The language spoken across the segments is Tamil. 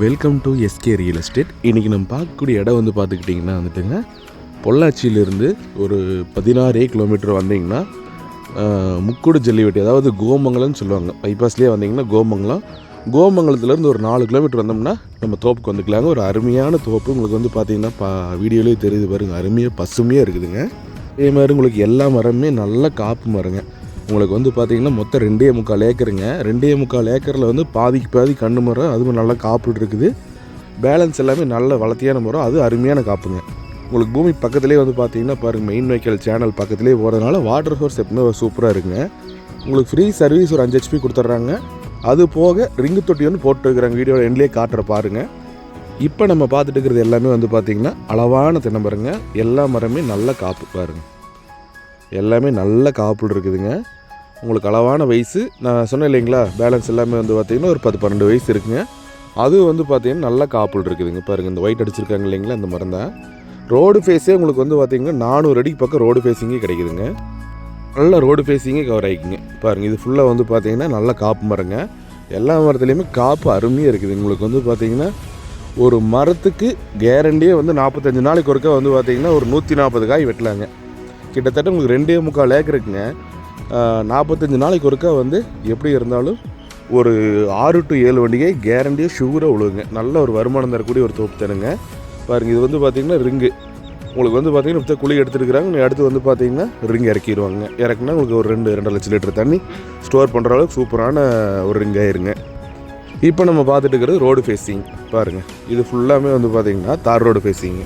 Welcome to SK real estate இன்றைக்கி நம்ம பார்க்கக்கூடிய இடம் வந்து பார்த்துக்கிட்டிங்கன்னா வந்துட்டுங்க பொள்ளாச்சியிலேருந்து ஒரு பதினாறே கிலோமீட்டர் வந்தீங்கன்னா முக்கூடு ஜல்லிவெட்டி அதாவது கோமங்கலம்னு சொல்லுவாங்க. பைபாஸ்லேயே வந்தீங்கன்னா கோமங்கலம். கோமங்கலத்துலேருந்து ஒரு நாலு கிலோமீட்டர் வந்தோம்னா நம்ம தோப்புக்கு வந்துக்கலாங்க. ஒரு அருமையான தோப்பு. உங்களுக்கு வந்து பார்த்தீங்கன்னா பா வீடியோலேயே தெரியுது பாருங்க. அருமையாக பசுமையாக இருக்குதுங்க. அதே மாதிரி உங்களுக்கு எல்லா மரமே நல்ல காப்பு மரங்க. உங்களுக்கு வந்து பார்த்தீங்கன்னா மொத்தம் ரெண்டே முக்கால் ஏக்கருங்க. ரெண்டே முக்கால் ஏக்கரில் வந்து பாதிக்கு பாதி கண்ணு மரம் அதுவும் நல்லா காப்பு இருக்குது. பேலன்ஸ் எல்லாமே நல்ல வளர்த்தியான மரம் அது அருமையான காப்புங்க. உங்களுக்கு பூமி பக்கத்துலேயே வந்து பார்த்தீங்கன்னா பாருங்கள் மெயின் வெஹிக்கல் சேனல் பக்கத்துலேயே போகிறதுனால வாட்டர் சோர்ஸ் எப்பவுமே சூப்பராக இருக்குங்க. உங்களுக்கு ஃப்ரீ சர்வீஸ் ஒரு அஞ்சு ஹெச்பி கொடுத்துட்றாங்க. அது போக ரிங்கு தொட்டி வந்து போட்டு இருக்கிறாங்க வீடியோ எண்ட்லேயே காட்டுற பாருங்க. இப்போ நம்ம பார்த்துட்டு இருக்கிறது எல்லாமே வந்து பார்த்திங்கன்னா அளவான தென்னமரங்க எல்லா மரமே நல்ல காப்பு பாருங்க. எல்லாமே நல்ல காப்புள் இருக்குதுங்க. உங்களுக்கு அளவான வயசு நான் சொன்னேன் இல்லைங்களா? பேலன்ஸ் எல்லாமே வந்து பார்த்திங்கன்னா ஒரு பத்து பன்னெண்டு வயசு இருக்குங்க. அது வந்து பார்த்திங்கன்னா நல்ல காப்புள் இருக்குதுங்க. பாருங்கள் இந்த ஒயிட் அடிச்சிருக்காங்க இல்லைங்களா? இந்த மரம் தான். ரோடு ஃபேஸே உங்களுக்கு வந்து பார்த்திங்கன்னா நானூறு அடிக்கு பக்கம் ரோடு ஃபேஸிங்கே கிடைக்குதுங்க. நல்ல ரோடு ஃபேஸிங்கே கவர் ஆகிக்குங்க பாருங்கள் இது ஃபுல்லாக வந்து பார்த்தீங்கன்னா நல்ல காப்பு மரங்க. எல்லா மரத்துலேயுமே காப்பு அருமையாக இருக்குது உங்களுக்கு வந்து பார்த்திங்கன்னா ஒரு மரத்துக்கு கேரண்டியே வந்து நாற்பத்தஞ்சு நாளைக்கு ஒருக்கா வந்து பார்த்திங்கன்னா ஒரு நூற்றி நாற்பது காய் வெட்டலாங்க. கிட்டத்தட்ட உங்களுக்கு ரெண்டே முக்கால் ஏக்கருக்குங்க நாற்பத்தஞ்சு நாளைக்கு ஒருக்கா வந்து எப்படி இருந்தாலும் ஒரு ஆறு டு ஏழு வண்டிகை கேரண்டியாக ஷுகராக விழுங்க நல்ல ஒரு வருமானம் தரக்கூடிய ஒரு தோப்பு தருங்க பாருங்கள் இது வந்து பார்த்திங்கன்னா ரிங்கு. உங்களுக்கு வந்து பார்த்தீங்கன்னா இப்போ குழி எடுத்துருக்குறாங்க அடுத்து வந்து பார்த்தீங்கன்னா ரிங் இறக்கிடுவாங்க இறக்குனா உங்களுக்கு ஒரு ரெண்டு ரெண்டு லட்சம் லிட்டர் தண்ணி ஸ்டோர் பண்ணுற அளவுக்கு சூப்பரான ஒரு ரிங் ஆயிருங்க. இப்போ நம்ம பார்த்துட்டு இருக்கிறது ரோடு ஃபேஸிங் பாருங்கள் இது ஃபுல்லாமே வந்து பார்த்திங்கன்னா தார் ரோடு ஃபேஸிங்கு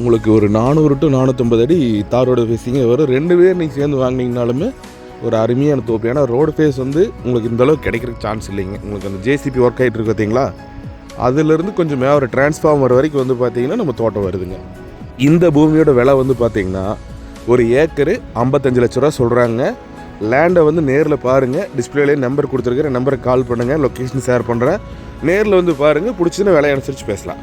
உங்களுக்கு ஒரு நானூறு டு நானூற்றம்பது அடி தாரோட ஃபேஸிங்க வரும். ரெண்டு பேர் நீங்கள் சேர்ந்து வாங்கினீங்கனாலுமே ஒரு அருமையான தோப்பு. ஏன்னா ரோடு ஃபேஸ் வந்து உங்களுக்கு இந்தளவுக்கு கிடைக்கிற கிடைக்கிறதுக்கு சான்ஸ் இல்லைங்க. உங்களுக்கு அந்த ஜேசிபி ஒர்க் ஆகிட்டு இருக்கு பார்த்தீங்களா அதுலேருந்து கொஞ்சம் மேலே ஒரு டிரான்ஸ்ஃபார்மர் வரைக்கும் வந்து பார்த்தீங்கன்னா நம்ம தோட்டம் வருதுங்க. இந்த பூமியோட விலை வந்து பார்த்தீங்கன்னா ஒரு ஏக்கரு ஐம்பத்தஞ்சு லட்ச ரூபா சொல்கிறாங்க லேண்டை வந்து நேரில் பாருங்கள் டிஸ்பிளேலே நம்பர் கொடுத்துருக்குறேன். நம்பருக்கு கால் பண்ணுங்கள் லொக்கேஷன் ஷேர் பண்ணுறேன் நேரில் வந்து பாருங்கள் பிடிச்சதுன்னா விலை அனுசரித்து பேசலாம்.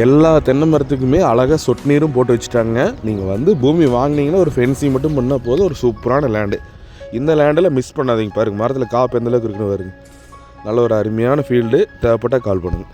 எல்லா தென்னை மரத்துக்குமே அழகாக சொட்டு நீரும் போட்டு வச்சுட்டாங்க. நீங்கள் வந்து பூமி வாங்கினீங்கன்னா ஒரு ஃபென்சிங் மட்டும் பண்ணால் போதும் ஒரு சூப்பரான லேண்டு இந்த லேண்டில் மிஸ் பண்ணாதீங்க பாருங்கள் மரத்தில் காப்பு எந்தளவுக்கு இருக்குன்னு பாருங்க. நல்ல ஒரு அருமையான ஃபீல்டு தேவைப்பட்டால் கால் பண்ணுங்கள்